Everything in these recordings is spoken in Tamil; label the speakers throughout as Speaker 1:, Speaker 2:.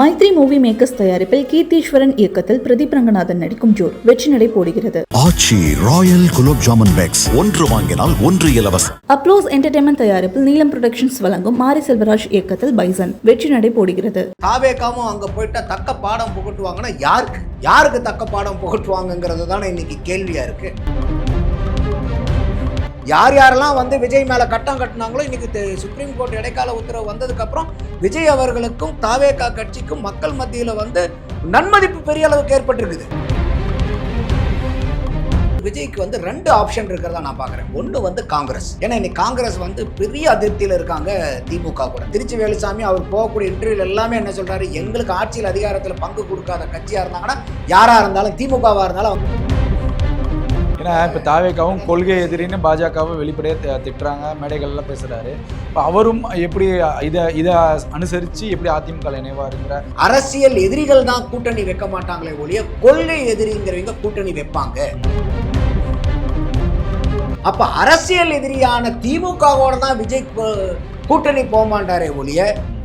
Speaker 1: மைத்ரி மூவி மேக்கர்ஸ் தயாரிப்பில் கீர்த்தீஸ்வரன் இயக்கத்தில் பிரதீப் ரங்கநாதன் நடிக்கும் ஜோர் வெற்றி நடை போடுகிறது.
Speaker 2: Aachi royal gulab jamun packs. ஒன்று வாங்கினால் ஒன்று இலவசம்
Speaker 1: அப்ளோஸ் என்டர்டைன்மெண்ட் தயாரிப்பில் நீலம் புரொடக்ஷன்ஸ் வழங்கும் மாரி செல்வராஜ் இயக்கத்தில் பைசன் வெற்றி நடை போடுகிறது.
Speaker 3: தாவேக்காவும் அங்க போயிட்டா தக்க பாடம் புகட்டுவாங்கன்னா யாருக்கு? யாருக்கு தக்க பாடம் புகட்டுவாங்கங்கிறது தானே இன்னைக்கு கேள்வியா இருக்கு. யார் யாரெல்லாம் வந்து விஜய் மேலே கட்டம் கட்டினாங்களோ இன்னைக்கு சுப்ரீம் கோர்ட் இடைக்கால உத்தரவு வந்ததுக்கப்புறம் விஜய் அவர்களுக்கும் தாவேகா கட்சிக்கும் மக்கள் மத்தியில் வந்து நன்மதிப்பு பெரிய அளவுக்கு ஏற்பட்டிருக்குது. விஜய்க்கு வந்து ரெண்டு ஆப்ஷன் இருக்கிறதா நான் பார்க்குறேன் ஒன்று வந்து காங்கிரஸ். ஏன்னா இன்னைக்கு காங்கிரஸ் வந்து பெரிய அதிருப்தியில் இருக்காங்க திமுக கூட. திருச்சி வேலுசாமி அவர் போகக்கூடிய இன்டர்வியூல எல்லாமே என்ன சொல்கிறாரு எங்களுக்கு ஆட்சியில் அதிகாரத்தில் பங்கு கொடுக்காத கட்சியாக இருந்தாங்கன்னா யாராக இருந்தாலும் திமுகவாக இருந்தாலும் அவங்க
Speaker 4: ஏன்னா இப்போ தாவேக்காவும் கொள்கை எதிரின்னு பாஜகவும் வெளிப்படையாக திட்டுறாங்க மேடைகள்லாம் பேசுகிறாரு இப்போ அவரும் எப்படி இதை இதை அனுசரித்து எப்படி அதிமுக இணைவாருங்கிற
Speaker 3: அரசியல் எதிரிகள் தான் கூட்டணி வைக்க மாட்டாங்களே ஒழிய கொள்கை எதிரிங்கிறவங்க கூட்டணி வைப்பாங்க. அப்போ அரசியல் எதிரியான திமுகவோட தான் விஜய் கூட்டணி போக மாட்டாரே ஒழிய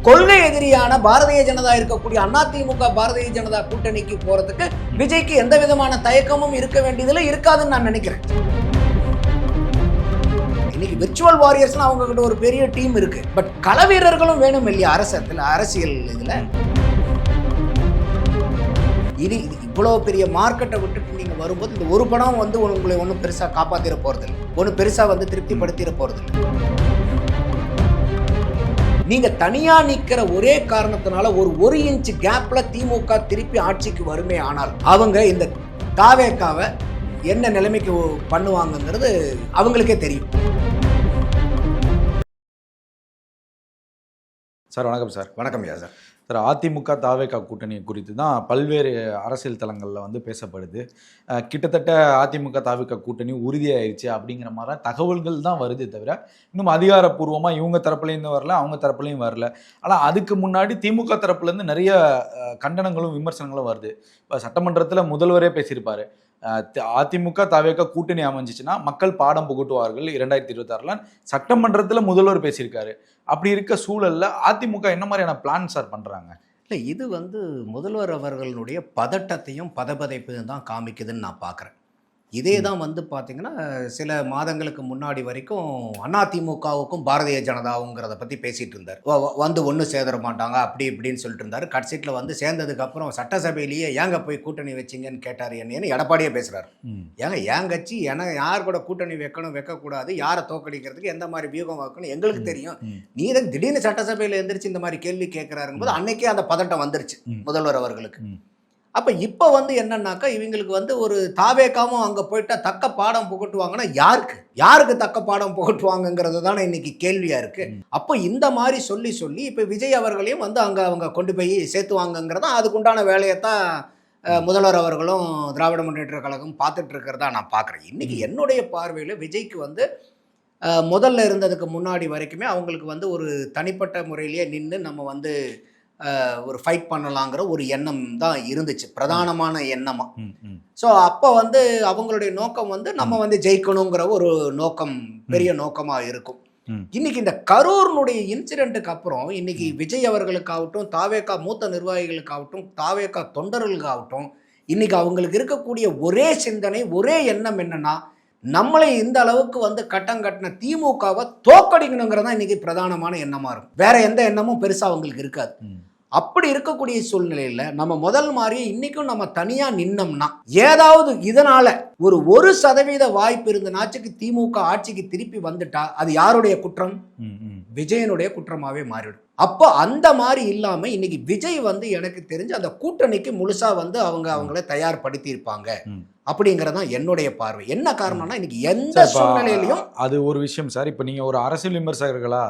Speaker 3: கொள்கை எதிரியான பாரதிய ஜனதா இருக்கக்கூடிய அண்ணா திமுக பாரதிய ஜனதா கூட்டணிக்கு போறதுக்கு விஜய்க்கு எந்த விதமான தயக்கமும் இருக்க வேண்டியதுல இருக்காதுன்னு நான் நினைக்கிறேன். இன்னைக்கு விர்ச்சுவல் வாரியர்ஸ்னு அவங்க கிட்ட ஒரு பெரிய டீம் இருக்கு. பட் கள வீரர்களும் வேணும் இல்லையா அரசத்தில் அரசியல் இதுல? இது இவ்வளோ பெரிய மார்க்கெட்டை விட்டுட்டு நீங்கள் வரும்போது இந்த ஒரு படம் வந்து உங்களை ஒன்றும் பெருசாக காப்பாற்றிட போகிறதில்ல ஒன்றும் பெருசாக வந்து திருப்திப்படுத்திட போகிறதில்ல நீங்க தனியா நிக்கிற ஒரே காரணத்தினால ஒரு ஒரு இன்ச் கேப்ல திமுக திருப்பி ஆட்சிக்கு வருமே ஆனால் அவங்க இந்த தாவேக்காவை என்ன நிலைமைக்கு பண்ணுவாங்கங்கிறது அவங்களுக்கே தெரியும்.
Speaker 4: சார் வணக்கம் சார்.
Speaker 3: வணக்கம் யா சார்.
Speaker 4: சார் அதிமுக தாவேகா கூட்டணி குறித்து தான் பல்வேறு அரசியல் தளங்களில் வந்து பேசப்படுது. கிட்டத்தட்ட அதிமுக தாவேகா கூட்டணி உறுதியாயிருச்சு அப்படிங்கிற மாதிரி தகவல்கள் தான் வருதே தவிர இன்னும் அதிகாரப்பூர்வமாக இவங்க தரப்புலேருந்து வரல அவங்க தரப்புலையும் வரல. ஆனால் அதுக்கு முன்னாடி திமுக தரப்புலேருந்து நிறைய கண்டனங்களும் விமர்சனங்களும் வருது. இப்போ சட்டமன்றத்தில் முதல்வரே பேசியிருப்பாரு. அதிமுக தவிர்க்க கூட்டணி அமைஞ்சிச்சுன்னா மக்கள் பாடம் புகட்டுவார்கள். இரண்டாயிரத்தி இருபத்தாறுல சட்டமன்றத்தில் முதல்வர் பேசியிருக்காரு. அப்படி இருக்க சூழலில் அதிமுக என்ன மாதிரியான பிளான் சார் பண்ணுறாங்க
Speaker 3: இல்லை இது வந்து முதல்வர் அவர்களுடைய பதட்டத்தையும் பதபதைப்பையும் தான் காமிக்குதுன்னு நான் பார்க்குறேன் இதே தான் வந்து பார்த்தீங்கன்னா சில மாதங்களுக்கு முன்னாடி வரைக்கும் அதிமுகவுக்கும் பாரதிய ஜனதாவுங்கிறத பற்றி பேசிகிட்டு இருந்தார். வந்து ஒன்று சேதர மாட்டாங்க அப்படி இப்படின்னு சொல்லிட்டு இருந்தார். கட்சியில் வந்து சேர்ந்ததுக்கப்புறம் சட்டசபையிலேயே ஏங்க போய் கூட்டணி வச்சிங்கன்னு கேட்டார் என்னன்னு எடப்பாடியே பேசுகிறார் ஏங்க என் கட்சி ஏன்னா யார் கூட கூட்டணி வைக்கணும் வைக்கக்கூடாது யாரை தோக்கடிக்கிறதுக்கு எந்த மாதிரி வியூகம் வைக்கணும் எங்களுக்கு தெரியும். நீ திடீர்னு சட்டசபையில் எந்திரிச்சு இந்த மாதிரி கேள்வி கேட்குறாருங்க போது அன்னைக்கே அந்த பதட்டம் வந்துருச்சு. முதல்வர் அவர்களுக்கு. அப்ப இப்போ வந்து என்னன்னாக்கா இவங்களுக்கு வந்து ஒரு தாவேக்காவும் அங்க போயிட்டா தக்க பாடம் புகட்டுவாங்கன்னா யாருக்கு? யாருக்கு தக்க பாடம் புகட்டுவாங்கங்கிறது தானே இன்னைக்கு கேள்வியா இருக்கு.
Speaker 4: ம்.
Speaker 3: அப்போ இந்த மாதிரி சொல்லி சொல்லி இப்போ விஜய் அவர்களையும் வந்து அங்க அவங்க கொண்டு போய் சேர்த்துவாங்கங்கிறதா அதுக்குண்டான வேலையைத்தான் முதல்வர் அவர்களும் திராவிட முன்னேற்ற கழகம் பார்த்துட்டு இருக்கிறதா நான் பார்க்குறேன் இன்னைக்கு என்னுடைய பார்வையில் விஜய்க்கு வந்து முதல்ல இருந்ததுக்கு முன்னாடி வரைக்குமே அவங்களுக்கு வந்து ஒரு தனிப்பட்ட முறையிலேயே நின்று நம்ம வந்து ஒரு ஃபைட் பண்ணலாங்கிற ஒரு எண்ணம் தான் இருந்துச்சு. பிரதானமான எண்ணமா.
Speaker 4: ம், ம்.
Speaker 3: ஸோ அப்போ வந்து அவங்களுடைய நோக்கம் வந்து நம்ம வந்து ஜெயிக்கணுங்கிற ஒரு நோக்கம் பெரிய நோக்கமாக இருக்கும். இன்னைக்கு இந்த கரூர்னுடைய இன்சிடென்ட்டுக்கு அப்புறம் இன்னைக்கு விஜய் அவர்களுக்காகட்டும் தாவேக்கா மூத்த நிர்வாகிகளுக்காகட்டும் தாவேக்கா தொண்டர்களுக்காகட்டும் இன்னைக்கு அவங்களுக்கு இருக்கக்கூடிய ஒரே சிந்தனை ஒரே எண்ணம் என்னன்னா நம்மளை இந்த அளவுக்கு வந்து கட்டம் கட்டின திமுகவை தோக்கடிக்கணுங்கிறது இன்னைக்கு பிரதானமான எண்ணமா இருக்கும். வேற எந்த எண்ணமும் பெருசா அவங்களுக்கு இருக்காது. அப்படி இருக்கக்கூடிய சூழ்நிலையில நம்ம முதல் மாதிரியே இன்னைக்கும் நம்ம தனியா நின்னோம்னா ஏதாவது இதனால ஒரு ஒரு சதவீத வாய்ப்பு இருந்த நாச்சுக்கு திமுக ஆட்சிக்கு திருப்பி வந்துட்டா அது யாருடைய குற்றம். விஜயனுடைய குற்றமாவே மாறிடும் அப்போ அந்த மாதிரி இல்லாம இன்னைக்கு விஜய் வந்து எனக்கு தெரிஞ்சு அந்த கூட்டணிக்கு முழுசா வந்து அவங்க அவங்கள தயார்படுத்தி இருப்பாங்க
Speaker 4: ம்.
Speaker 3: அப்படிங்கறதான் என்னுடைய பார்வை. என்ன காரணம்னா இன்னைக்கு எந்த சூழ்நிலையிலையும்
Speaker 4: அது ஒரு விஷயம் சார். இப்போ நீங்க ஒரு அரசியல் விமர்சகர்களா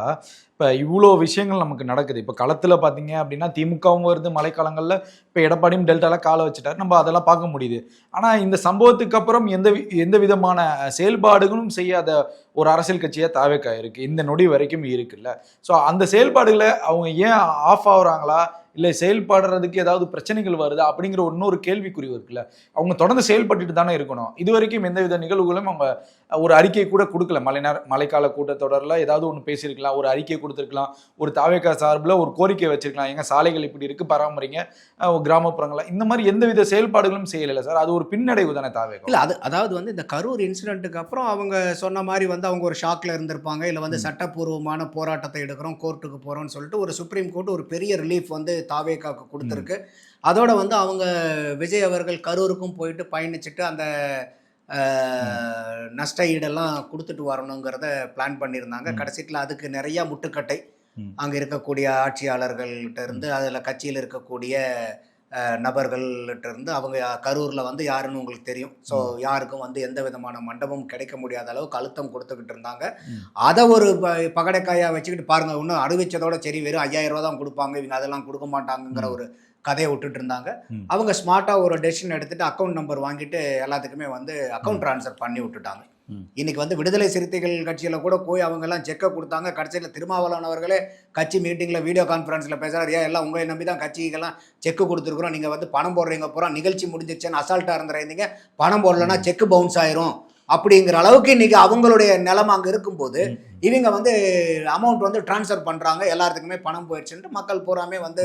Speaker 4: இப்போ இவ்வளோ விஷயங்கள் நமக்கு நடக்குது. இப்போ களத்தில் பார்த்தீங்க அப்படின்னா திமுகவும் வருது மழைக்காலங்களில். இப்போ எடப்பாடியும் டெல்டால காலை வச்சுட்டாரு. நம்ம அதெல்லாம் பார்க்க முடியுது. ஆனால் இந்த சம்பவத்துக்கு அப்புறம் எந்த வி- எந்த விதமான செயல்பாடுகளும் செய்யாத ஒரு அரசியல் கட்சியாக தாவேக்கா இருக்கு. இந்த நொடி வரைக்கும் இருக்குல்ல. ஸோ அந்த செயல்பாடுகளை அவங்க ஏன் ஆஃப் ஆகுறாங்களா? இல்லை செயல்படுறதுக்கு ஏதாவது பிரச்சனைகள் வருதா அப்படிங்கிற இன்னொரு கேள்விக்குறி இருக்குல்ல. அவங்க தொடர்ந்து செயல்பட்டுட்டு தானே இருக்கணும். இது வரைக்கும் எந்தவித நிகழ்வுகளும் அவங்க ஒரு அறிக்கை கூட கொடுக்கல. மழை நேர மழைக்கால கூட்டத்தொடரில் ஏதாவது ஒன்று பேசியிருக்கலாம் ஒரு அறிக்கை கொடுத்துருக்கலாம் ஒரு தாவேக்கா சார்பில் ஒரு கோரிக்கை வச்சிருக்கலாம். எங்க சாலைகள் இப்படி இருக்கு பராமரிங்க அஹ் கிராமப்புறங்கள? இந்த மாதிரி எந்தவித செயல்பாடுகளும் செய்யலை சார். அது ஒரு பின்னடைவு தானே தாவேக்கா?
Speaker 3: இல்லை அது அதாவது வந்து இந்த கரூர் இன்சிடென்ட்டுக்கு அப்புறம் அவங்க சொன்ன மாதிரி வந்து அவங்க ஒரு ஷாக்கில் இருந்திருப்பாங்க. இல்லை வந்து சட்டப்பூர்வமான போராட்டத்தை எடுக்கிறோம் கோர்ட்டுக்கு போகிறோம்னு சொல்லிட்டு ஒரு சுப்ரீம் கோர்ட் ஒரு பெரிய ரிலீஃப் வந்து தாவேக்காக்கு கொடுத்துருக்கு. அதோட வந்து அவங்க விஜய் அவர்கள் கரூருக்கும் போயிட்டு பயணிச்சுட்டு அந்த நஷ்ட ஈடெல்லாம் கொடுத்துட்டு வரணுங்கிறத பிளான் பண்ணியிருந்தாங்க. கடைசியில் அதுக்கு நிறைய முட்டுக்கட்டை. அங்கே இருக்கக்கூடிய ஆட்சியாளர்கள்ட்ட இருந்து அதில் கட்சியில் இருக்கக்கூடிய அஹ், நபர்கள்ட்ட இருந்து அவங்க கரூரில் வந்து யாருன்னு உங்களுக்கு தெரியும் ஸோ யாருக்கும் வந்து எந்த விதமான மண்டபமும் கிடைக்க முடியாத அளவுக்கு அழுத்தம் கொடுத்துக்கிட்டு இருந்தாங்க. அதை ஒரு ப பகடைக்காயாக வச்சுக்கிட்டு பாருங்க இன்னும் அறிவிச்சதோட சரி வெறும் ஐயாயிரம் ரூபா தான் கொடுப்பாங்க இவங்க அதெல்லாம் கொடுக்க மாட்டாங்கங்கிற. ஒரு கதையை விட்டுட்டு இருந்தாங்க. அவங்க ஸ்மார்ட்டாக ஒரு டெசிஷன் எடுத்துட்டு அக்கௌண்ட் நம்பர் வாங்கிட்டு எல்லாத்துக்குமே வந்து அக்கௌண்ட் ட்ரான்ஸ்ஃபர் பண்ணி விட்டுட்டாங்க. இன்னைக்கு வந்து விடுதலை சிறுத்தைகள் கட்சியில் கூட போய் அவங்க எல்லாம் செக்கை கொடுத்தாங்க. கடைசியில் திருமாவளவன் அவர்களே கட்சி மீட்டிங்கில் வீடியோ கான்ஃபரன்ஸில் பேசுகிறார் ஏன் எல்லாம் உங்களை நம்பி தான் கட்சிக்கெல்லாம் செக்கு கொடுத்துருக்குறோம். நீங்கள் வந்து பணம் போடுறீங்க பூரா. நிகழ்ச்சி முடிஞ்சிருச்சுன்னு அசால்ட்டாக இருந்துறீங்க பணம் போடலைன்னா செக்கு பவுன்ஸ் ஆயிரும். அப்படிங்கிற அளவுக்கு இன்னைக்கு அவங்களுடைய நிலைமை அங்கே இருக்கும்போது. இவங்க வந்து அமௌண்ட் வந்து ட்ரான்ஸ்ஃபர் பண்ணுறாங்க எல்லாத்துக்குமே பணம் போயிடுச்சுன்ட்டு மக்கள் பூராமே வந்து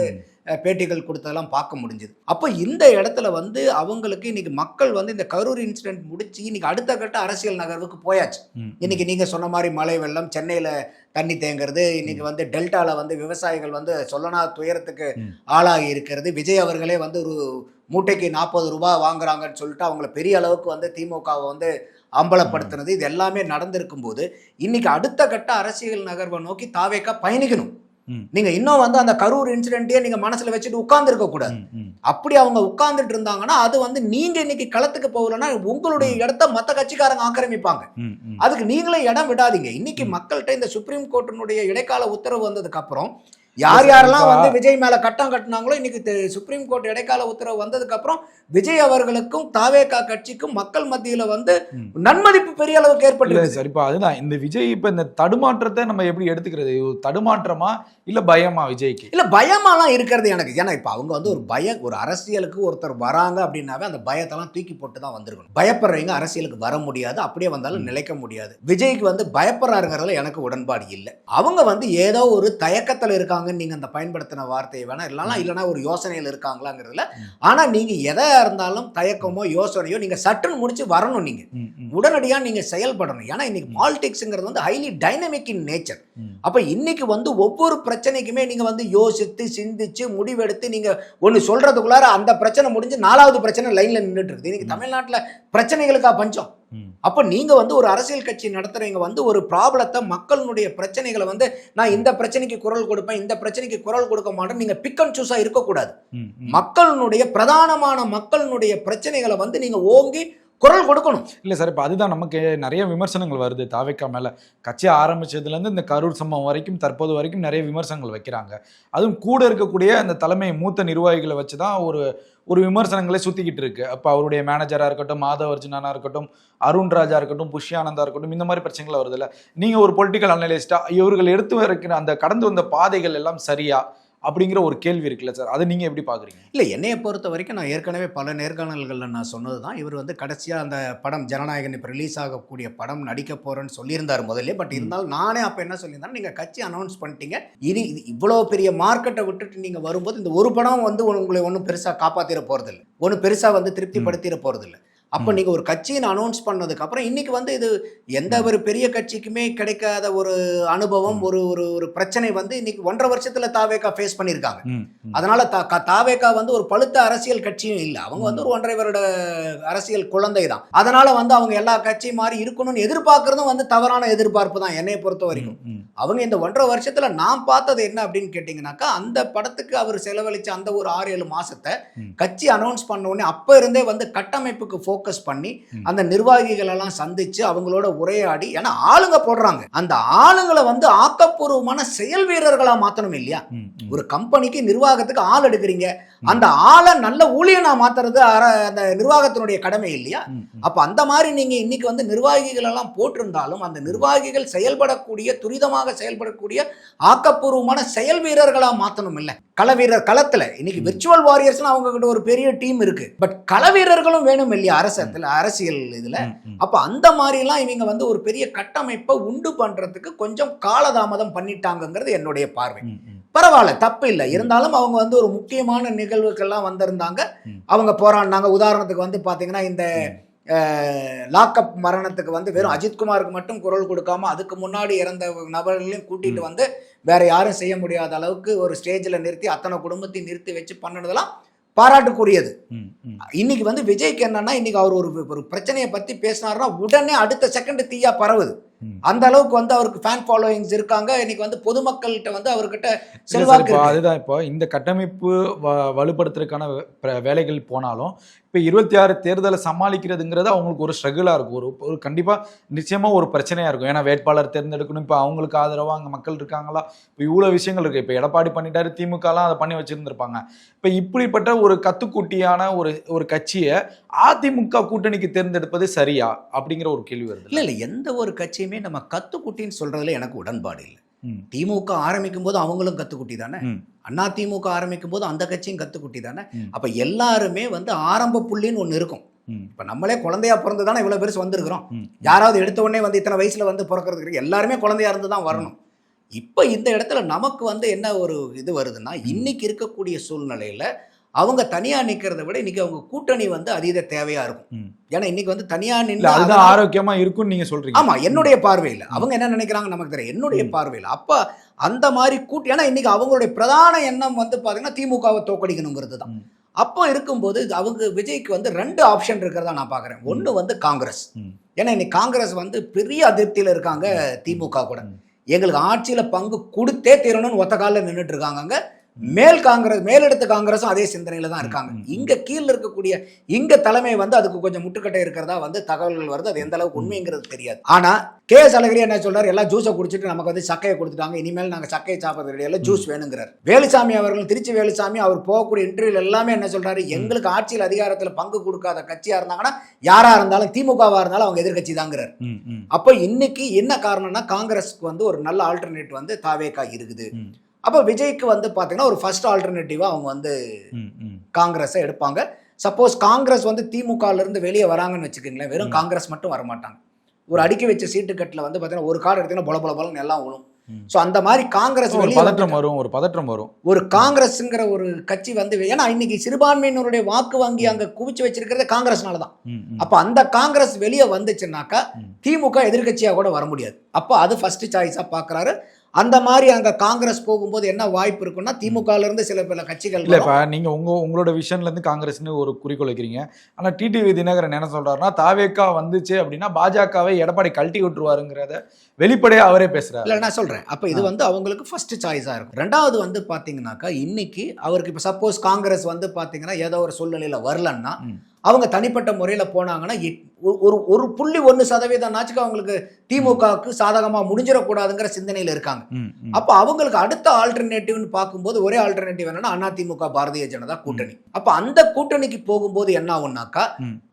Speaker 3: பேட்டிகள் கொடுத்ததெல்லாம் பார்க்க முடிஞ்சுது. அப்போ இந்த இடத்துல வந்து அவங்களுக்கு இன்னைக்கு மக்கள் வந்து இந்த கரூர் இன்சிடென்ட் முடிச்சு இன்னைக்கு அடுத்த கட்ட அரசியல் நகர்வுக்கு போயாச்சு. இன்னைக்கு நீங்க சொன்ன மாதிரி மழை வெள்ளம் சென்னையில தண்ணி தேங்குறது இன்னைக்கு வந்து டெல்டால வந்து விவசாயிகள் வந்து சொல்லனா துயரத்துக்கு. ஆளாகி இருக்கிறது. விஜய் அவர்களே வந்து ஒரு மூட்டைக்கு நாற்பது ரூபாய் வாங்குறாங்கன்னு சொல்லிட்டு அவங்கள பெரிய அளவுக்கு வந்து திமுகவை வந்து அம்பலப்படுத்துனது. இது எல்லாமே நடந்திருக்கும் போது இன்னைக்கு அடுத்த கட்ட அரசியல் நகர்வை நோக்கி தாவேக்கா பயணிக்கணும். நீங்க இன்னும் வந்து அந்த கரூர் இன்சிடென்ட்டே நீங்க மனசுல வச்சுட்டு உட்கார்ந்து கூடாது. அப்படி அவங்க உட்கார்ந்துட்டு இருந்தாங்கன்னா அது வந்து நீங்க இன்னைக்கு களத்துக்கு போகலன்னா உங்களுடைய இடத்த மத்த கட்சிக்காரங்க ஆக்கிரமிப்பாங்க. அதுக்கு நீங்களே இடம் விடாதீங்க இன்னைக்கு மக்கள்கிட்ட இந்த சுப்ரீம் கோர்ட்டினுடைய இடைக்கால உத்தரவு வந்ததுக்கு அப்புறம் யார் யாரெல்லாம் வந்து விஜய் மேல கட்டம் கட்டினாங்களோ இன்னைக்கு சுப்ரீம் கோர்ட் இடைக்கால உத்தரவு வந்ததுக்கு அப்புறம் விஜய் அவர்களுக்கும் தாவேகா கட்சிக்கும் மக்கள் மத்தியில வந்து. நன்மதிப்பு பெரிய அளவுக்கு
Speaker 4: இல்ல
Speaker 3: ஏற்பட்டு
Speaker 4: சார் இப்ப அதுதான். இந்த விஜய் இப்ப இந்த தடுமாற்றத்தை நம்ம எப்படி எடுத்துக்கிறது? தடுமாற்றமா இல்ல பயமா விஜய்க்கு?
Speaker 3: இல்ல பயமாலாம் இருக்கிறது எனக்கு. ஏன்னா இப்ப அவங்க வந்து ஒரு பய ஒரு அரசியலுக்கு ஒருத்தர் வராங்க அப்படின்னாவே அந்த பயத்தெல்லாம் தூக்கி போட்டு தான் வந்திருக்கணும். பயப்படுறவங்க அரசியலுக்கு வர முடியாது. அப்படியே வந்தாலும் நிலைக்க முடியாது. விஜய்க்கு வந்து பயப்படுறாருங்கிறதுல எனக்கு உடன்பாடு இல்லை. அவங்க வந்து ஏதோ ஒரு தயக்கத்துல இருக்காங்கன்னு நீங்க அந்த பயன்படுத்தின வார்த்தையை வேணா இல்லைனா இல்லைன்னா ஒரு யோசனையில் இருக்காங்களாங்கிறதுல ஆனா நீங்க எதா இருந்தாலும் தயக்கமோ யோசனையோ நீங்க சட்டுன்னு முடிச்சு வரணும் நீங்க. உடனடியா நீங்க செயல்படணும். ஏன்னா இன்னைக்கு பாலிடிக்ஸ்ங்கிறது வந்து ஹைலி டைனமிக் இன் நேச்சர். அப்ப இன்னைக்கு வந்து ஒவ்வொரு பிரச்சனைக்குமே நீங்க வந்து யோசித்து சிந்திச்சு முடிவெடுத்து நீங்க ஒன்னு சொல்றதுக்குள்ளார அந்த பிரச்சனை முடிஞ்சு நாலாவது பிரச்சனை லைன்ல நின்றுட்டு இருக்குது. இன்னைக்கு தமிழ்நாட்டுல பிரச்சனைகளுக்கா பஞ்சம். அப்ப நீங்க வந்து ஒரு அரசியல் கட்சி நடத்துறவங்க வந்து ஒரு ப்ராப்ளத்தை மக்களுடைய பிரச்சனைகளை வந்து நான் இந்த பிரச்சனைக்கு குரல் கொடுப்பேன் இந்த பிரச்சனைக்கு குரல் கொடுக்க மாட்டேன். நீங்க பிக் அண்ட் சூஸா இருக்கக்கூடாது. மக்களுடைய பிரதானமான மக்களுடைய பிரச்சனைகளை வந்து நீங்க ஓங்கி குரல் கொடுக்கணும்.
Speaker 4: இல்லை சார் இப்போ அதுதான் நமக்கு நிறைய விமர்சனங்கள் வருது. தாவேக்கா மேலே கட்சி ஆரம்பித்ததுலேருந்து இந்த கரூர் சம்பவம் வரைக்கும் தற்போது வரைக்கும் நிறைய விமர்சனங்கள் வைக்கிறாங்க. அதுவும் கூட இருக்கக்கூடிய அந்த தலைமை மூத்த நிர்வாகிகளை வச்சு தான் ஒரு ஒரு விமர்சனங்களே சுற்றிக்கிட்டு இருக்கு. அப்போ அவருடைய மேனேஜராக இருக்கட்டும் மாதவ அர்ஜுனானா இருக்கட்டும் அருண் ராஜா இருக்கட்டும் புஷ்யானந்தா இருக்கட்டும் இந்த மாதிரி பிரச்சனைகள் வருதுல்ல. நீங்கள் ஒரு பொலிட்டிக்கல் அனலிஸ்டாக இவர்கள் எடுத்து வைக்கிற அந்த கடந்து வந்த பாதைகள் எல்லாம் சரியாக அப்படிங்கிற ஒரு கேள்வி இருக்குல்ல சார்? அதை நீங்க எப்படி பாக்குறீங்க?
Speaker 3: இல்லை என்னையை பொறுத்த வரைக்கும் நான் ஏற்கனவே பல நேர்காணல்களில் நான் சொன்னது தான் இவர் வந்து கடைசியாக அந்த படம் ஜனநாயகன் இப்போ ரிலீஸ் ஆகக்கூடிய படம் நடிக்க போகிறேன்னு சொல்லியிருந்தார் முதல்ல. பட் இருந்தாலும் நானே அப்போ என்ன சொல்லியிருந்தேன் நீங்கள் கட்சி அனௌன்ஸ் பண்ணிட்டீங்க. இனி இது இவ்வளோ பெரிய மார்க்கெட்டை விட்டுட்டு நீங்கள் வரும்போது இந்த ஒரு படம் வந்து உங்களை ஒன்றும் பெருசாக காப்பாற்றிட போகிறதில்ல ஒன்றும் பெருசாக வந்து திருப்திப்படுத்திட போகிறதில்ல அப்போ. நீங்கள் ஒரு கட்சின்னு அனௌன்ஸ் பண்ணதுக்கு அப்புறம் இன்னைக்கு வந்து இது எந்த ஒரு பெரிய கட்சிக்குமே கிடைக்காத ஒரு அனுபவம் ஒரு ஒரு ஒரு பிரச்சனை வந்து இன்னைக்கு ஒன்றரை வருஷத்துல தாவேக்கா ஃபேஸ் பண்ணியிருக்காங்க
Speaker 4: ம்.
Speaker 3: அதனால தா க- தாவேகா வந்து ஒரு பழுத்த அரசியல் கட்சியும் இல்லை அவங்க வந்து ஒரு ஒன்றரை வருட அரசியல் குழந்தை தான் அதனால வந்து அவங்க எல்லா கட்சியும் மாதிரி இருக்கணும்னு எதிர்பார்க்கறதும் வந்து தவறான எதிர்பார்ப்பு தான் என்னைய பொறுத்த வரைக்கும். அவங்க இந்த ஒன்றரை வருஷத்துல நான் பார்த்தது என்ன அப்படின்னு கேட்டிங்கனாக்கா அந்த படத்துக்கு அவர் செலவழிச்ச அந்த ஒரு ஆறு ஏழு மாசத்தை. கட்சி அனௌன்ஸ் பண்ண உடனே அப்ப இருந்தே வந்து கட்டமைப்புக்கு ஃபோக்கஸ் ஃபோக்கஸ் பண்ணி அந்த நிர்வாகிகள் எல்லாம் சந்திச்சு அவங்களோட உரையாடி ஏன்னா ஆளுங்க போடுறாங்க. அந்த ஆளுங்களை வந்து ஆக்கப்பூர்வமான செயல் வீரர்களா மாத்தணும் இல்லையா. ஒரு கம்பெனிக்கு நிர்வாகத்துக்கு ஆள் எடுக்கிறீங்க. அந்த ஆளை நல்ல ஊழியனா மாத்துறது அந்த நிர்வாகத்தினுடைய கடமை இல்லையா. அப்ப அந்த மாதிரி நீங்க இன்னைக்கு வந்து நிர்வாகிகள் எல்லாம் போட்டிருந்தாலும் அந்த நிர்வாகிகள் செயல்படக்கூடிய துரிதமாக செயல்படக்கூடிய ஆக்கப்பூர்வமான செயல் வீரர்களா மாத்தணும் இல்ல. கள வீரர் களத்துல இன்னைக்கு விர்ச்சுவல் வாரியர்ஸ் அவங்க கிட்ட ஒரு பெரிய டீம் இருக்கு. பட் கள வீரர்களும் வேணும் இல்லையா? அரசத்துல அரசியல் இதுல. அப்ப அந்த மாதிரிலாம் இவங்க வந்து ஒரு பெரிய கட்டமைப்பை உண்டு பண்றதுக்கு கொஞ்சம் காலதாமதம் பண்ணிட்டாங்கங்கிறது என்னுடைய பார்வை. பரவாயில்ல தப்பு இல்லை. இருந்தாலும் அவங்க வந்து ஒரு முக்கியமான நிகழ்வுக்கெல்லாம் வந்திருந்தாங்க. அவங்க போராடினாங்க. உதாரணத்துக்கு வந்து பாத்தீங்கன்னா இந்த லாக்அப் மரணத்துக்கு வந்து வெறும் அஜித்குமாருக்கு மட்டும் குரல் கொடுக்காம அதுக்கு முன்னாடி இறந்த நபர்களையும் கூட்டிட்டு வந்து வேற யாரும் செய்ய முடியாத அளவுக்கு ஒரு ஸ்டேஜில் நிறுத்தி அத்தனை குடும்பத்தையும் நிறுத்தி வச்சு பண்ணனதெல்லாம் பாராட்டுக்குரியது. இன்னைக்கு வந்து விஜய்க்கு என்னன்னா இன்னைக்கு அவர் ஒரு ஒரு பிரச்சனையை பத்தி பேசினாருன்னா உடனே அடுத்த செகண்ட் தீயா பரவுது. அந்த அளவுக்கு வந்து அவருக்கு ஃபேன் ஃபாலோயிங்ஸ் இருக்காங்க. இன்னைக்கு வந்து பொதுமக்கள்கிட்ட வந்து அவர்கிட்ட செல்வாக்கு.
Speaker 4: அதுதான் இப்போ இந்த கட்டமைப்பு வ- வலுப்படுத்துறதுக்கான வேலைகள் போனாலும் இப்போ இருபத்தி ஆறு தேர்தலை சமாளிக்கிறதுங்கிறது அவங்களுக்கு ஒரு ஸ்ட்ரகிளாக இருக்கும். ஒரு ஒரு கண்டிப்பாக நிச்சயமாக ஒரு பிரச்சனையாக இருக்கும். ஏன்னா வேட்பாளர் தேர்ந்தெடுக்கணும். இப்போ அவங்களுக்கு ஆதரவாக அங்கே மக்கள் இருக்காங்களா? இப்போ இவ்வளோ விஷயங்கள் இருக்குது இப்போ எடப்பாடி பண்ணிட்டாரு திமுகலாம் அதை பண்ணி வச்சுருந்துருப்பாங்க. இப்போ இப்படிப்பட்ட ஒரு கத்துக்குட்டியான ஒரு ஒரு கட்சியை அதிமுக கூட்டணிக்கு தேர்ந்தெடுப்பது சரியா? அப்படிங்கிற ஒரு கேள்வி வருது.
Speaker 3: இல்ல இல்ல. எந்த ஒரு கட்சியுமே நம்ம கத்துக்குட்டின்னு சொல்றதுல எனக்கு உடன்பாடு இல்லை. திமுக ஆரம்பிக்கும் போது அவங்களும் கத்துக்குட்டி தானே. அண்ணா திமுக ஆரம்பிக்கும் போது அந்த கட்சியும் கத்துக்குட்டி தானே. அப்ப எல்லாருமே வந்து ஆரம்ப புள்ளின்னு ஒண்ணு இருக்கும். இப்ப நம்மளே குழந்தையா பிறந்து தானே இவ்வளவு பெருசு வந்திருக்கிறோம். யாராவது எடுத்த உடனே வந்து இத்தனை வயசுல வந்து பிறக்கிறதுக்கு எல்லாருமே குழந்தையா இருந்து தான் வரணும். இப்ப இந்த இடத்துல நமக்கு வந்து என்ன ஒரு இது வருதுன்னா இன்னைக்கு இருக்கக்கூடிய சூழ்நிலையில அவங்க தனியா நிக்கிறதை விட இன்னைக்கு அவங்க கூட்டணி வந்து அதீத தேவையா இருக்கும். ஏன்னா இன்னைக்கு வந்து தனியா
Speaker 4: இல்ல
Speaker 3: நின்று
Speaker 4: அதுதான்
Speaker 3: அதனால-
Speaker 4: ஆரோக்கியமா இருக்கும்னு நீங்க சொல்றீங்க.
Speaker 3: ஆமா என்னுடைய பார்வையில். அவங்க என்ன நினைக்கிறாங்க நமக்கு தெரியும் என்னுடைய. பார்வையில். அப்ப அந்த மாதிரி கூட்டி ஏன்னா இன்னைக்கு அவங்களுடைய பிரதான எண்ணம் வந்து பாத்தீங்கன்னா திமுகவை தோக்கடிக்கணுங்கிறது தான். அப்போ இருக்கும்போது அவங்க விஜய்க்கு வந்து ரெண்டு ஆப்ஷன் இருக்கிறதா நான் பாக்குறேன். ஒன்னு வந்து காங்கிரஸ். ஏன்னா இன்னைக்கு காங்கிரஸ் வந்து பெரிய அதிருப்தியில இருக்காங்க திமுக கூட. எங்களுக்கு ஆட்சியில பங்கு கொடுத்தே தீரணும்னு ஒத்த காலில் நின்றுட்டு இருக்காங்க மேல் காங்கிரஸ் மேலெடுத்த காங்கிரஸும் அதே சிந்தனையில தான் இருக்காங்க. இங்க கீழ இருக்கக்கூடிய இங்க தலைமை வந்து அதுக்கு கொஞ்சம் முட்டுக்கட்டை இருக்கிறதா வந்து தகவல்கள் வருது. அது எந்த அளவுக்கு உண்மைங்கிறது தெரியாது. ஆனா கே. எஸ் அழகிரி என்ன சொல்றாரு? எல்லாம் ஜூஸை குடிச்சிட்டு நமக்கு வந்து சக்கையை கொடுத்துட்டாங்க. இனிமேல் நாங்க சக்கையை சாப்பிட்றது கிடையாது ஜூஸ் வேணுங்கிறார். வேலுசாமி அவர்கள் திருச்சி வேலுசாமி அவர் போகக்கூடிய இன்டர்வியூல எல்லாமே என்ன சொல்றாரு? எங்களுக்கு ஆட்சியில் அதிகாரத்துல பங்கு கொடுக்காத கட்சியா இருந்தாங்கன்னா யாரா இருந்தாலும் திமுகவா இருந்தாலும் அவங்க எதிர்கட்சி தாங்கிறார் அப்போ இன்னைக்கு என்ன காரணம்னா காங்கிரஸ்க்கு வந்து ஒரு நல்ல ஆல்டர்னேட் வந்து தாவேக்கா இருக்குது. அப்போ விஜய்க்கு வந்து பார்த்தீங்கன்னா ஒரு ஃபர்ஸ்ட் ஆல்டர்னேட்டிவா அவங்க வந்து. காங்கிரஸை எடுப்பாங்க சப்போஸ் காங்கிரஸ் வந்து திமுகல இருந்து வெளியே வராங்கன்னு வச்சுக்கோங்களேன் வெறும் காங்கிரஸ் மட்டும் வரமாட்டாங்க ஒரு அடுக்கி வச்ச சீட்டு கட்டில் வந்து பார்த்தீங்கன்னா ஒரு கார்டு எடுத்தீங்கன்னா பொல பொல பொலன்னு எல்லாம் விழும். ஸோ அந்த மாதிரி காங்கிரஸ்
Speaker 4: ஒரு பதற்றம் வரும் ஒரு பதற்றம் வரும்
Speaker 3: ஒரு காங்கிரஸ்ங்கிற ஒரு கட்சி வந்து ஏன்னா இன்னைக்கு சிறுபான்மையினருடைய வாக்கு வங்கி அங்க குவிச்சு வச்சிருக்கிறதே காங்கிரஸ்னால தான். அப்ப அந்த காங்கிரஸ் வெளியே வந்துச்சுன்னாக்கா
Speaker 4: ம்.
Speaker 3: திமுக எதிர்க்கட்சியா கூட வர முடியாது அப்போ அது ஃபர்ஸ்ட் சாய்ஸா பாக்குறாரு அந்த மாதிரி அங்க காங்கிரஸ் போகும்போது என்ன வாய்ப்பு இருக்குன்னா திமுகல இருந்து சில பல கட்சிகள்
Speaker 4: இல்ல. இப்ப நீங்க உங்க உங்களோட விஷன்ல இருந்து காங்கிரஸ்னு ஒரு குறிக்கோள் வைக்கிறீங்க. ஆனா டிடிவி தினகரன் என்ன சொல்றாருன்னா தாவேக்கா வந்துச்சு அப்படின்னா பாஜகவை எடப்பாடி கழட்டி விட்டுருவாருங்கிறத வெளிப்படையா அவரே பேசுறாரு.
Speaker 3: இல்ல நான் சொல்றேன். அப்ப இது வந்து அவங்களுக்கு ஃபர்ஸ்ட் சாய்ஸா இருக்கும். ரெண்டாவது வந்து பாத்தீங்கன்னாக்கா இன்னைக்கு அவருக்கு இப்ப சப்போஸ் காங்கிரஸ் வந்து பாத்தீங்கன்னா ஏதோ ஒரு சூழ்நிலையில வரலன்னா. அவங்க தனிப்பட்ட முறையில போனாங்கன்னா ஒரு- ஒரு புள்ளி ஒன்னு சதவீதம் நாச்சுக்கு அவங்களுக்கு திமுகவுக்கு சாதகமா முடிஞ்சிடக்கூடாதுங்கிற சிந்தனையில இருக்காங்க. அப்ப அவங்களுக்கு அடுத்த ஆல்டர்னேட்டிவ்னு பார்க்கும்போது ஒரே ஆல்டர்னேட்டிவ் என்னன்னா அதிமுக பாரதிய ஜனதா கூட்டணி. அப்ப அந்த கூட்டணிக்கு போகும்போது என்ன ஆகும்னாக்கா.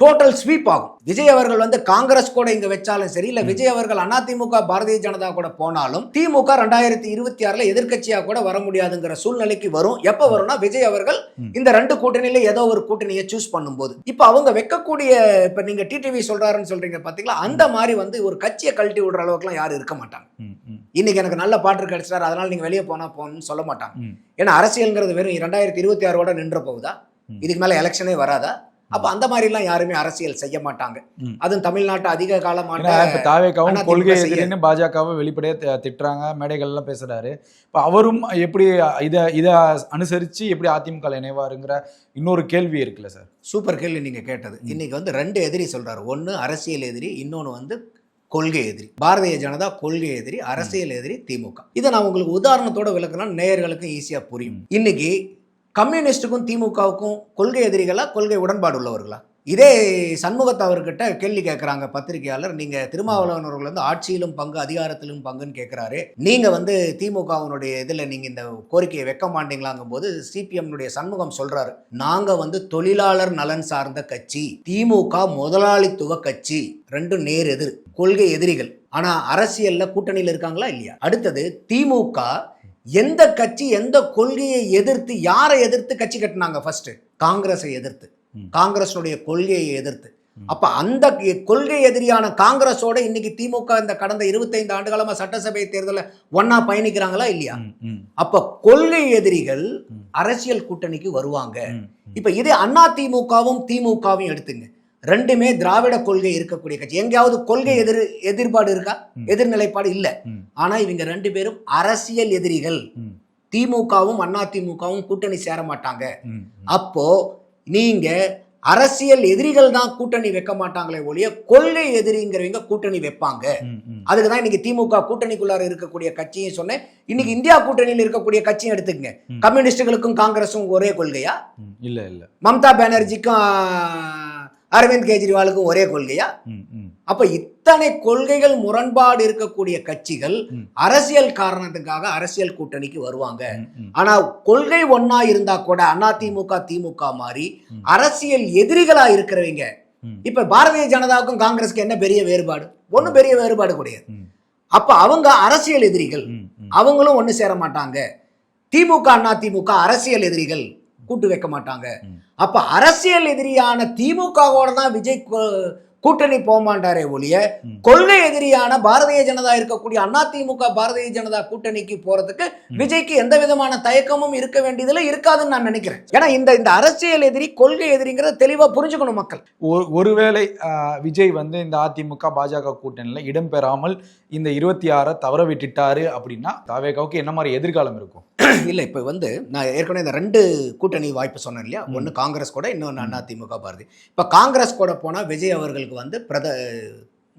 Speaker 3: டோட்டல் ஸ்வீப் ஆகும். விஜய் அவர்கள் வந்து காங்கிரஸ் கூட இங்க வச்சாலும் சரி இல்ல விஜய் அவர்கள் அதிமுக பாரதிய ஜனதா கூட போனாலும் திமுக ரெண்டாயிரத்தி இருபத்தி ஆறுல எதிர்க்கட்சியா கூட வர முடியாதுங்கிற சூழ்நிலைக்கு வரும். எப்ப வரும்னா விஜய் அவர்கள். இந்த ரெண்டு கூட்டணியில ஏதோ ஒரு கூட்டணியை சூஸ் பண்ணும்போது. இப்ப அவங்க வைக்கக்கூடிய இப்ப நீங்க டிடிவி சொல்றாருன்னு சொல்றீங்க பாத்தீங்களா? அந்த மாதிரி வந்து ஒரு கட்சியை கழட்டி விடுற அளவுக்குலாம் யாரும் இருக்க மாட்டாங்க. இன்னைக்கு எனக்கு நல்ல பாட்டு கிடைச்சிட்டாரு அதனால நீங்க வெளியே போனா போகணும்னு சொல்ல மாட்டாங்க. ஏன்னா அரசியல்ங்கிறது வெறும் ரெண்டாயிரத்தி இருபத்தி ஆறோட நின்ற போகுதா. இதுக்கு மேல எலெக்ஷனே வராதா? அப்ப அந்த மாதிரிலாம் யாருமே அரசியல் செய்ய மாட்டாங்க. அதுவும் தமிழ்நாட்டு அதிக காலமான
Speaker 4: தாவேக்காவும் கொள்கை எதிரின்னு பாஜகவை வெளிப்படையா திட்டுறாங்க மேடைகள்லாம் பேசுறாரு. இப்ப அவரும் எப்படி இத இத அனுசரிச்சு எப்படி அதிமுக இணைவாருங்கிற இன்னொரு கேள்வி இருக்குல்ல சார்?
Speaker 3: சூப்பர் கேள்வி நீங்க கேட்டது. இன்னைக்கு வந்து ரெண்டு எதிரி சொல்றாரு. ஒன்னு அரசியல் எதிரி இன்னொன்னு வந்து கொள்கை எதிரி. பாரதிய ஜனதா கொள்கை எதிரி அரசியல் எதிரி திமுக. இதை நான் உங்களுக்கு உதாரணத்தோட விளக்குனா நேயர்களுக்கும் ஈஸியா புரியும். இன்னைக்கு கம்யூனிஸ்டுக்கும் திமுகவுக்கும் கொள்கை எதிரிகளா கொள்கை உடன்பாடு உள்ளவர்களா இதே சண்முகத்தை அவர்கிட்ட கேள்வி கேட்குறாங்க பத்திரிகையாளர். நீங்க திருமாவளவன் அவர்கள் வந்து ஆட்சியிலும் பங்கு அதிகாரத்திலும் பங்குன்னு கேட்குறாரு நீங்க வந்து திமுகவினுடைய இதில் நீங்க இந்த கோரிக்கையை வைக்க மாட்டீங்களாங்கும் போது சிபிஎம்னுடைய சண்முகம் சொல்றாரு. நாங்க வந்து தொழிலாளர் நலன் சார்ந்த கட்சி திமுக முதலாளித்துவ கட்சி ரெண்டும் நேர் எதிர் கொள்கை எதிரிகள். ஆனா அரசியல்ல கூட்டணியில் இருக்காங்களா இல்லையா? அடுத்தது திமுக எந்த கட்சி எந்த கொள்கையை எதிர்த்து யாரை எதிர்த்து கட்சி கட்டினாங்க ஃபர்ஸ்ட் காங்கிரஸை எதிர்த்து. காங்கிரஸுடைய கொள்கையை எதிர்த்து. அப்ப அந்த கொள்கை எதிரியான காங்கிரஸோட இன்னைக்கு திமுக இந்த கடந்த இருபத்தைந்து ஆண்டு காலமா சட்டசபை தேர்தலில் ஒன்னா பயணிக்கிறாங்களா இல்லையா? அப்ப கொள்கை எதிரிகள். அரசியல் கூட்டணிக்கு வருவாங்க. இப்ப இதே அண்ணா திமுகவும் திமுகவும் எடுத்துங்க. ரெண்டுமே திராவிட கொள்கை இருக்கக்கூடிய கட்சி. எங்கேயாவது கொள்கை எதிர் எதிர்பாடு இருக்கா. எதிர்நிலைப்பாடு இல்ல. ஆனா இவங்க ரெண்டு பேரும் அரசியல் எதிரிகள். திமுகவும் அண்ணா திமுகவும் கூட்டணி சேர மாட்டாங்க. அப்போ நீங்க அரசியல் எதிரிகள் தான் கூட்டணி வைக்க மாட்டாங்களே ஒழிய கொள்கை எதிரிங்கிறவங்க கூட்டணி வைப்பாங்க. அதுக்கு தான் இன்னைக்கு திமுக கூட்டணிக்குள்ளார இருக்கக்கூடிய கட்சியும் சொன்னேன். இன்னைக்கு இந்தியா கூட்டணியில் இருக்கக்கூடிய கட்சியும் எடுத்துக்கங்க. கம்யூனிஸ்டுகளுக்கும் காங்கிரஸும் ஒரே கொள்கையா?
Speaker 4: இல்ல இல்ல.
Speaker 3: மம்தா பானர்ஜிக்கும் அரவிந்த் கெஜ்ரிவாலுக்கும் ஒரே கொள்கையா. அப்ப இத்தனை கொள்கைகள் முரண்பாடு இருக்கக்கூடிய கட்சிகள். அரசியல் காரணத்துக்காக அரசியல் கூட்டணிக்கு வருவாங்க. ஆனா கொள்கை ஒண்ணா இருந்தா கூட அதிமுக திமுக மாதிரி
Speaker 4: ம்.
Speaker 3: அரசியல் எதிரிகளா இருக்கிறவங்க. இப்ப பாரதிய ஜனதாவுக்கும் காங்கிரஸ்க்கு என்ன பெரிய வேறுபாடு ஒண்ணும் பெரிய வேறுபாடு கிடையாது. அப்ப அவங்க அரசியல் எதிரிகள். அவங்களும் ஒண்ணு சேர மாட்டாங்க திமுக அண்ணா திமுக அரசியல் எதிரிகள் கூட்டு வைக்க மாட்டாங்க. அப்ப அரசியல் எதிரியான திமுகவோட தான் விஜய் கூட்டணி போக மாட்டாரே ஒழிய. கொள்கை எதிரியான பாரதிய ஜனதா இருக்கக்கூடிய அண்ணா திமுக பாரதிய ஜனதா கூட்டணிக்கு போறதுக்கு விஜய்க்கு எந்த விதமான தயக்கமும் இருக்க வேண்டியதுல இருக்காதுன்னு நான் நினைக்கிறேன். ஏன்னா இந்த இந்த அரசியல் எதிரி கொள்கை எதிரிங்கிறத தெளிவா புரிஞ்சுக்கணும் மக்கள்.
Speaker 4: ஒரு- ஒருவேளை விஜய் வந்து இந்த அதிமுக பாஜக கூட்டணியில் இடம்பெறாமல் இந்த இருபத்தி ஆறை தவற விட்டுட்டாரு அப்படின்னா தாவேகாவுக்கு என்ன மாதிரி எதிர்காலம் இருக்கும்?
Speaker 3: இல்ல இப்ப வந்து நான் ஏற்கனவே இந்த ரெண்டு கூட்டணி வாய்ப்பு சொன்னேன் இல்லையா?
Speaker 4: ம்.
Speaker 3: ஒன்னு காங்கிரஸ் கூட இன்னொன்னு அதிமுக பாரதி. இப்ப காங்கிரஸ் கூட போனா விஜய் அவர்களுக்கு வந்து பிரத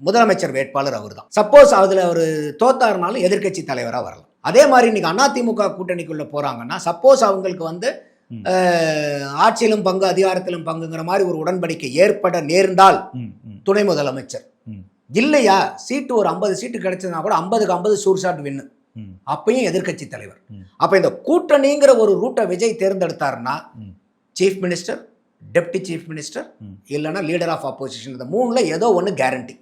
Speaker 3: முதலமைச்சர் வேட்பாளர் அவர் தான் சப்போஸ் அதுல அவர் தோத்தாருனாலும் எதிர்க்கட்சி தலைவரா வரலாம். அதே மாதிரி இன்னைக்கு அதிமுக கூட்டணிக்குள்ள போறாங்கன்னா சப்போஸ் அவங்களுக்கு வந்து ஆட்சியிலும் பங்கு அதிகாரத்திலும் பங்குங்கிற மாதிரி ஒரு உடன்படிக்கை ஏற்பட நேர்ந்தால் துணை முதலமைச்சர். இல்லையா? சீட்டு ஒரு ஐம்பது சீட்டு கிடைச்சதுனா கூட ஐம்பதுக்கு ஐம்பது சூர்ஷாட் வின்னு. அப்பயும் எதிர்க்கட்சி தலைவர். அப்ப இந்த கூட்டணிங்கிற ஒரு ரூட்டை Vijay தேர்ந்தெடுத்தாருன்னா. Chief minister deputy chief minister. இல்லைன்னா லீடர் ஆஃப் ஆப்போசிஷன் இந்த மூணுல ஏதோ ஒன்று கேரண்டி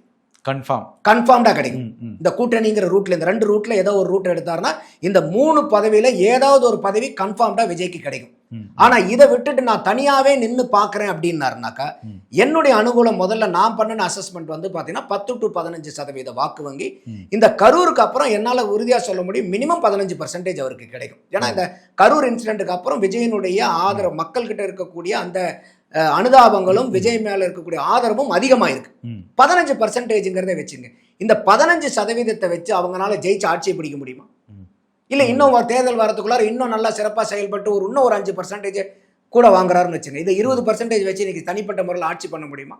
Speaker 4: கன்ஃபார்ம்
Speaker 3: கன்ஃபார்ம்டா கிடைக்கும். இந்த கூட்டணிங்கிற ரூட்ல இந்த ரெண்டு ரூட்ல ஏதோ ஒரு ரூட் எடுத்தாருன்னா இந்த மூணு பதவியில ஏதாவது ஒரு பதவி கன்ஃபார்ம்டா விஜய்க்கு கிடைக்கும். ஆனா இதை விட்டுட்டு நான் தனியாவே நின்னு பாக்குறேன் அப்படின்னாருனாக்கா. என்னுடைய அனுகூலம் முதல்ல நான் பண்ணின அசஸ்மெண்ட் வந்து பாத்தீங்கன்னா பத்து டு பதினஞ்சு சதவீத வாக்கு வங்கி. இந்த கரூருக்கு அப்புறம் என்னால உறுதியா சொல்ல முடியும் மினிமம் பதினஞ்சு பர்சன்டேஜ் அவருக்கு கிடைக்கும் ஏன்னா இந்த கரூர் இன்சிடென்ட்டுக்கு அப்புறம் விஜயனுடைய ஆதரவு மக்கள்கிட்ட இருக்கக்கூடிய அந்த அனுதாபங்களும் விஜய் மேல இருக்கக்கூடிய ஆதரவும் அதிகமாயிருக்கு. பதினஞ்சு பர்சன்டேஜ்ங்கிறத வச்சுங்க இந்த பதினஞ்சு சதவீதத்தை வச்சு அவங்களால ஜெயிச்சு ஆட்சியை பிடிக்க முடியுமா. இல்ல இன்னும் தேர்தல் வரதுக்குள்ளார இன்னும் நல்லா சிறப்பா செயல்பட்டு ஒரு இன்னும் ஒரு அஞ்சு பர்சன்டேஜ் கூட வாங்குறாருன்னு வச்சுங்க இது இருபது பர்சன்டேஜ் வச்சு இன்னைக்கு தனிப்பட்ட முறையில் ஆட்சி பண்ண முடியுமா.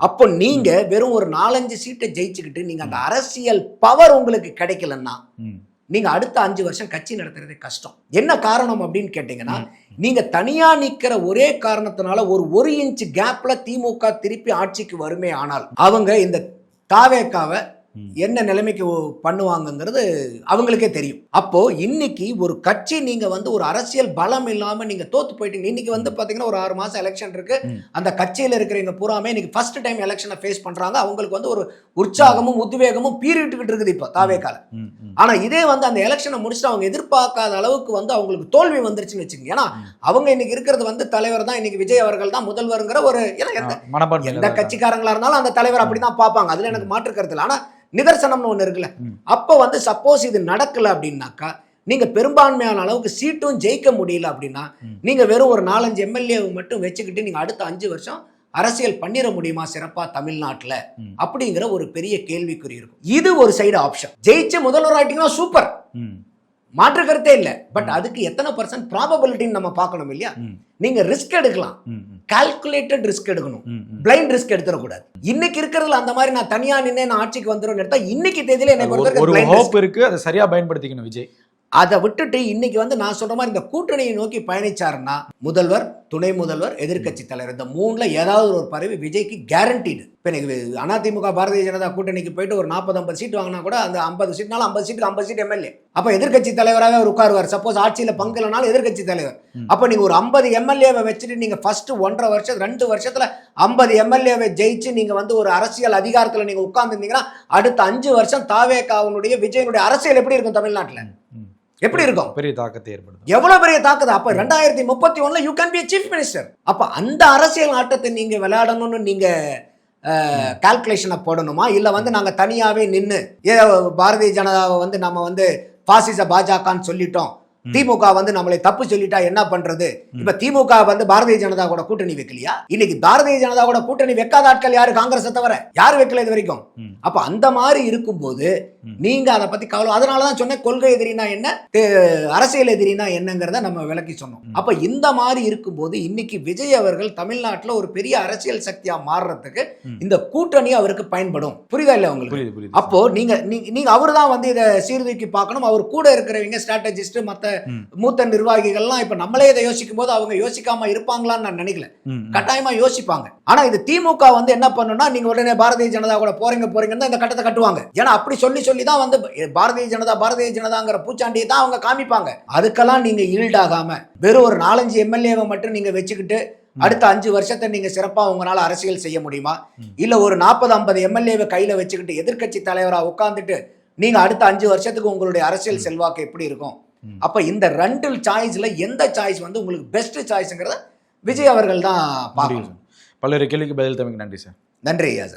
Speaker 3: அப்போ நீங்க வெறும் ஒரு நாலஞ்சு சீட்டை ஜெயிச்சுக்கிட்டு நீங்க அந்த அரசியல் பவர் உங்களுக்கு கிடைக்கலன்னா
Speaker 4: ம்,
Speaker 3: நீங்க அடுத்த அஞ்சு வருஷம் கட்சி நடத்துறதே கஷ்டம் என்ன காரணம் அப்படின்னு கேட்டீங்கன்னா
Speaker 4: ம்.
Speaker 3: நீங்க தனியா நிக்கிற ஒரே காரணத்தினால ஒரு ஒரு இன்ச் கேப்ல திமுக திருப்பி ஆட்சிக்கு வருமே ஆனால் அவங்க இந்த தாவேக்காவை. என்ன நிலைமைக்கு பண்ணுவாங்கங்கிறது அவங்களுக்கே தெரியும். அப்போ இன்னைக்கு ஒரு கட்சி நீங்க வந்து ஒரு அரசியல் பலம் இல்லாம நீங்க தோத்து போயிட்டீங்க. இன்னைக்கு வந்து பாத்தீங்கன்னா ஒரு ஆறு மாசம் எலெக்ஷன் இருக்கு. அந்த கட்சியில இருக்கிறவங்க பூராமே இன்னைக்கு ஃபர்ஸ்ட் டைம் எலெக்ஷனை ஃபேஸ் பண்றாங்க. அவங்களுக்கு வந்து ஒரு உற்சாகமும் உத்வேகமும் பீறிட்டுக்கிட்டு இருக்குது இப்போ தாவேக்கால.
Speaker 4: ம், ம்.
Speaker 3: ஆனா இதே வந்து அந்த எலெக்ஷனை முடிச்சுட்டு அவங்க எதிர்பார்க்காத அளவுக்கு வந்து அவங்களுக்கு தோல்வி வந்துருச்சுன்னு வச்சுக்கோங்க. ஏன்னா. அவங்க இன்னைக்கு இருக்கிறது வந்து தலைவர் தான் இன்னைக்கு விஜய் அவர்கள் தான் முதல்வருங்கிற ஒரு எந்த கட்சிக்காரங்களா இருந்தாலும் அந்த தலைவர் அப்படிதான் பார்ப்பாங்க. அதுல எனக்கு மாற்று கருத்து இல்லை. ஆனா நிதர்சனம்னு ஒண்ணு இருக்குல்ல. அப்ப வந்து சப்போஸ் இது நடக்கல அப்படின்னாக்கா நீங்க பெரும்பான்மையான அளவுக்கு சீட்டும் ஜெயிக்க முடியல அப்படின்னா. நீங்க வெறும் ஒரு நாலஞ்சு எம்எல்ஏ மட்டும் வச்சுக்கிட்டு நீங்க அடுத்த அஞ்சு வருஷம் அரசியல் பண்ணிட முடியுமா சிறப்பா தமிழ்நாட்டுல. அப்படிங்கிற ஒரு பெரிய கேள்விக்குறி இருக்கும் இது ஒரு சைடு ஆப்ஷன் ஜெயிச்சு முதல்வர் ஆயிட்டீங்கன்னா சூப்பர் மாற்று கருத்தே இல்லை. பட் அதுக்கு எத்தனை பர்சன்ட் ப்ராபபிலிட்டின்னு நம்ம பார்க்கணும் இல்லையா? நீங்க ரிஸ்க் எடுக்கலாம். கால்குலேட்டட் ரிஸ்க் எடுக்கணும். பிளைண்ட் ரிஸ்க் எடுத்துடக்கூடாது. இன்னைக்கு இருக்கிறதுல அந்த மாதிரி நான் தனியா நின்னே நான் ஆட்சிக்கு வந்துடும் எடுத்தா இன்னைக்கு தேதியில என்னை
Speaker 4: ஒரு-
Speaker 3: பொறுத்தவரைக்கும்
Speaker 4: இருக்கு. அதை சரியா பயன்படுத்திக்கணும் விஜய்.
Speaker 3: அதை விட்டுட்டு இன்னைக்கு வந்து நான் சொல்ற மாதிரி இந்த கூட்டணியை நோக்கி பயணிச்சாருன்னா முதல்வர் துணை முதல்வர் எதிர்க்கட்சி தலைவர் இந்த மூணுல ஏதாவது ஒரு பதவி விஜய்க்கு கேரண்டீடு இப்போ எனக்கு அதிமுக பாரதிய ஜனதா கூட்டணிக்கு போயிட்டு ஒரு நாற்பது ஐம்பது சீட் வாங்கினா கூட அந்த ஐம்பது சீட்னாலும் ஐம்பது சீட்டுக்கு ஐம்பது சீட் எம்எல்ஏ. அப்போ எதிர்க்கட்சி தலைவராக அவர் உட்காருவார். சப்போஸ் ஆட்சியில் பங்கு இல்லைனாலும் எதிர்க்கட்சி தலைவர். அப்போ நீங்க ஒரு ஐம்பது எம்எல்ஏவை வச்சுட்டு நீங்க ஃபர்ஸ்ட் ஒன்றரை வருஷம் ரெண்டு வருஷத்துல ஐம்பது எம்எல்ஏவை ஜெயிச்சு நீங்க வந்து ஒரு அரசியல் அதிகாரத்துல நீங்க உட்கார்ந்துருந்தீங்கன்னா அடுத்த அஞ்சு வருஷம் தாவேகாவுடைய விஜயனுடைய அரசியல் எப்படி இருக்கும் தமிழ்நாட்டுல. எப்படி இருக்கும்?
Speaker 4: பெரிய தாக்கத்தை ஏற்படுத்தும்.
Speaker 3: எவ்வளவு பெரிய தாக்குது அப்ப ரெண்டாயிரத்தி முப்பத்தி ஒண்ணுல you can be chief minister அப்ப அந்த அரசியல் ஆட்டத்தை நீங்க விளையாடணும்னு நீங்க கால்குலேஷனை போடணுமா? இல்ல வந்து நாங்க தனியாவே நின்னு ஏ பாரதிய ஜனதாவை வந்து நம்ம வந்து பாசிச பாஜகன்னு சொல்லிட்டோம். திமுக வந்து நம்மளை தப்பு சொல்லிட்டா என்ன பண்றது? இப்ப திமுக வந்து பாரதிய ஜனதா கூட கூட்டணி வைக்கலையா? இன்னைக்கு பாரதிய ஜனதா கூட கூட்டணி வைக்காத ஆட்கள் யாரு? காங்கிரஸ் தவிர. யாரு வைக்கல இது வரைக்கும். அப்ப அந்த மாதிரி இருக்கும்போது
Speaker 4: ம்.
Speaker 3: நீங்க அதை பத்தி கவலை அதனாலதான் சொன்னேன் கொள்கை எதிரினா என்ன? அரசியல் எதிரினா என்னங்கிறத நம்ம விளக்கி சொன்னோம். அப்ப இந்த மாதிரி இருக்கும்போது இன்னைக்கு விஜய் அவர்கள் தமிழ்நாட்டுல ஒரு பெரிய அரசியல் சக்தியா மாறுறதுக்கு. இந்த கூட்டணி அவருக்கு பயன்படும். புரியுதா இல்ல உங்களுக்கு? அப்போ நீங்க நீங்க- அவர் தான் வந்து இதை சீர்தூக்கி பார்க்கணும். அவர் கூட இருக்கிறவங்க ஸ்ட்ராட்டஜிஸ்ட் மத்த. மூத்த நிர்வாகிகள்லாம் இப்ப நம்மளே இதை யோசிக்கும் போது அவங்க யோசிக்காம இருப்பாங்களான்னு நான் நினைக்கல. கட்டாயமா யோசிப்பாங்க. ஆனா இது திமுக வந்து என்ன பண்ணும்னா நீங்க உடனே பாரதிய ஜனதா கூட போறீங்க போறீங்கன்னு இந்த கட்டத்தை கட்டுவாங்க. ஏன்னா அப்படி சொல்லி சொல்லி தான் வந்து பாரதிய ஜனதா பாரதிய ஜனதாங்கிற பூச்சாண்டியை தான் அவங்க காமிப்பாங்க. அதுக்கெல்லாம் நீங்க ஈல்டாகாம வெறும் ஒரு நாலஞ்சு எம்எல்ஏவை மட்டும் நீங்க வச்சுக்கிட்டு அடுத்த அஞ்சு வருஷத்தை நீங்க சிறப்பா உங்களால அரசியல் செய்ய முடியுமா. இல்ல ஒரு நாற்பது ஐம்பது எம்எல்ஏவை கையில வச்சுக்கிட்டு எதிர்க்கட்சி தலைவரா உட்கார்ந்துட்டு நீங்க அடுத்த அஞ்சு வருஷத்துக்கு உங்களுடைய அரசியல் செல்வாக்கு எப்படி இருக்கும். அப்ப இந்த ரெண்டு சாய்ஸ்ல எந்த சாய்ஸ் வந்து உங்களுக்கு பெஸ்ட் சாய்ஸ்ங்கிறத விஜய் அவர்கள் தான் பார்க்கணும்.
Speaker 4: பல்வேறு கேள்விக்கு பதில் தமிழ் நன்றி சார்.
Speaker 3: நன்றி ஐயா சார்.